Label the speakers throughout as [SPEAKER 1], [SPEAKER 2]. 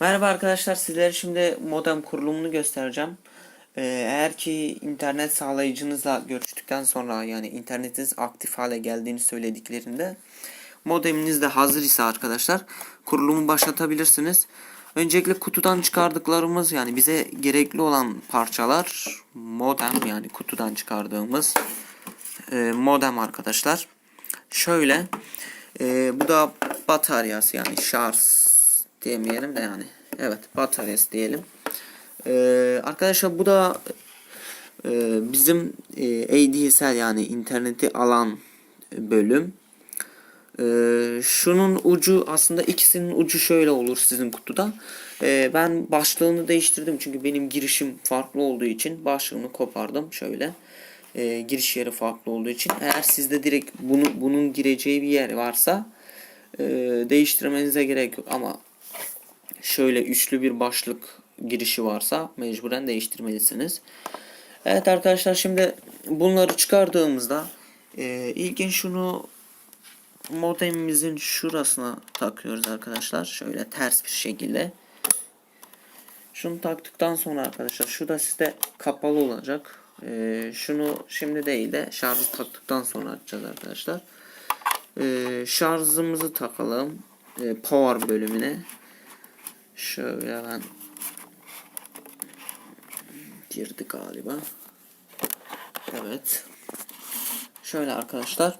[SPEAKER 1] Merhaba arkadaşlar sizlere şimdi modem kurulumunu göstereceğim. Ee, eğer ki internet sağlayıcınızla görüştükten sonra yani internetiniz aktif hale geldiğini söylediklerinde modeminiz de hazır ise arkadaşlar kurulumu başlatabilirsiniz. Öncelikle kutudan çıkardıklarımız yani bize gerekli olan parçalar modem yani kutudan çıkardığımız e, modem arkadaşlar. Şöyle e, bu da bataryası yani şarj diyemeyelim de yani. Evet bataryası diyelim. Ee, arkadaşlar bu da e, bizim e, ADSL yani interneti alan bölüm. Ee, şunun ucu aslında ikisinin ucu şöyle olur sizin kutuda. Ee, ben başlığını değiştirdim çünkü benim girişim farklı olduğu için başlığını kopardım şöyle. Ee, giriş yeri farklı olduğu için eğer sizde direkt bunu bunun gireceği bir yer varsa e, değiştirmenize gerek yok ama şöyle üçlü bir başlık girişi varsa mecburen değiştirmelisiniz. Evet arkadaşlar şimdi bunları çıkardığımızda e, ilkin şunu modemimizin şurasına takıyoruz arkadaşlar. Şöyle ters bir şekilde. Şunu taktıktan sonra arkadaşlar şu da sizde kapalı olacak. E, şunu şimdi değil de şarjı taktıktan sonra açacağız arkadaşlar. E, şarjımızı takalım. E, power bölümüne. Şöyle ben girdi galiba. Evet. Şöyle arkadaşlar.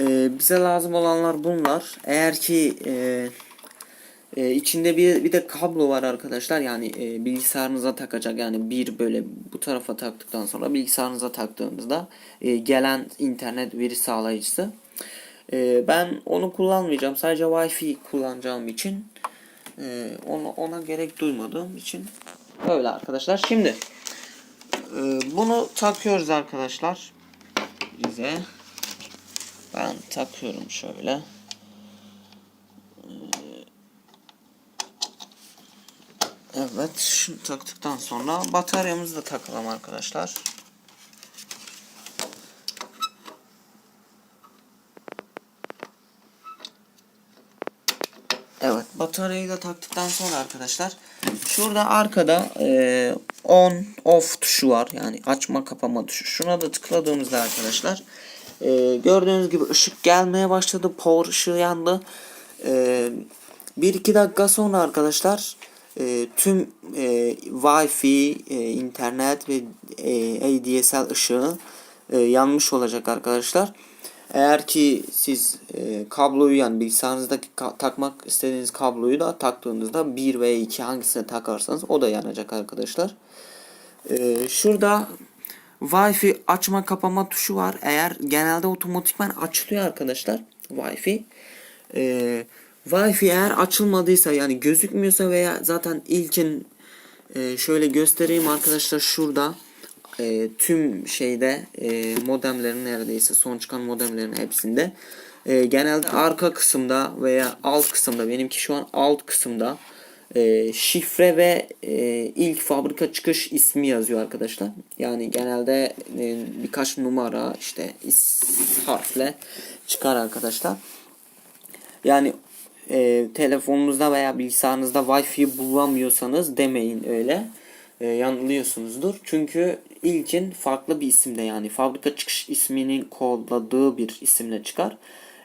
[SPEAKER 1] Ee, bize lazım olanlar bunlar. Eğer ki e, e, içinde bir bir de kablo var arkadaşlar. Yani e, bilgisayarınıza takacak. Yani bir böyle bu tarafa taktıktan sonra bilgisayarınıza taktığınızda e, gelen internet veri sağlayıcısı. E, ben onu kullanmayacağım. Sadece Wi-Fi kullanacağım için e, ona, ona gerek duymadığım için öyle arkadaşlar. Şimdi e, bunu takıyoruz arkadaşlar. Bize ben takıyorum şöyle. E, Evet, şunu taktıktan sonra bataryamızı da takalım arkadaşlar. Evet bataryayı da taktıktan sonra arkadaşlar şurada arkada e, on off tuşu var. Yani açma kapama tuşu. Şuna da tıkladığımızda arkadaşlar e, gördüğünüz gibi ışık gelmeye başladı power ışığı yandı. E, 1-2 dakika sonra arkadaşlar e, tüm e, Wi-Fi, e, internet ve e, ADSL ışığı e, yanmış olacak arkadaşlar. Eğer ki siz e, kabloyu yani bilgisayarınızdaki ka- takmak istediğiniz kabloyu da taktığınızda 1 veya 2 hangisine takarsanız o da yanacak arkadaşlar. E, şurada Wi-Fi açma kapama tuşu var. Eğer genelde otomatikman açılıyor arkadaşlar Wi-Fi. E, Wi-Fi eğer açılmadıysa yani gözükmüyorsa veya zaten ilkin e, şöyle göstereyim arkadaşlar şurada e, tüm şeyde e, modemlerin neredeyse son çıkan modemlerin hepsinde e, genelde arka kısımda veya alt kısımda benimki şu an alt kısımda e, şifre ve e, ilk fabrika çıkış ismi yazıyor arkadaşlar. Yani genelde e, birkaç numara işte is, harfle çıkar arkadaşlar. Yani e, telefonunuzda veya bilgisayarınızda Wi-Fi bulamıyorsanız demeyin öyle. E, yanılıyorsunuzdur. Çünkü ilkin farklı bir isimde yani fabrika çıkış isminin kodladığı bir isimle çıkar.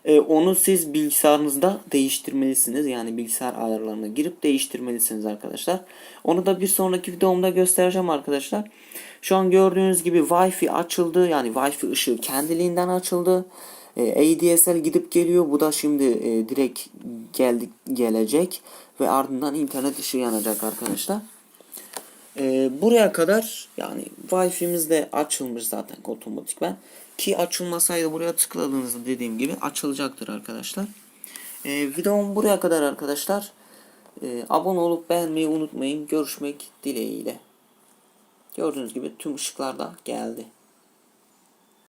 [SPEAKER 1] E, onu siz bilgisayarınızda değiştirmelisiniz. Yani bilgisayar ayarlarına girip değiştirmelisiniz arkadaşlar. Onu da bir sonraki videomda göstereceğim arkadaşlar. Şu an gördüğünüz gibi Wi-Fi açıldı. Yani Wi-Fi ışığı kendiliğinden açıldı. E, ADSL gidip geliyor. Bu da şimdi e, direkt geldi gelecek ve ardından internet ışığı yanacak arkadaşlar. E, buraya kadar yani Wi-Fi'miz de açılmış zaten otomatikman. Ki açılmasaydı buraya tıkladığınızda dediğim gibi açılacaktır arkadaşlar. E, videom buraya kadar arkadaşlar. E, abone olup beğenmeyi unutmayın. Görüşmek dileğiyle. Gördüğünüz gibi tüm ışıklar da geldi.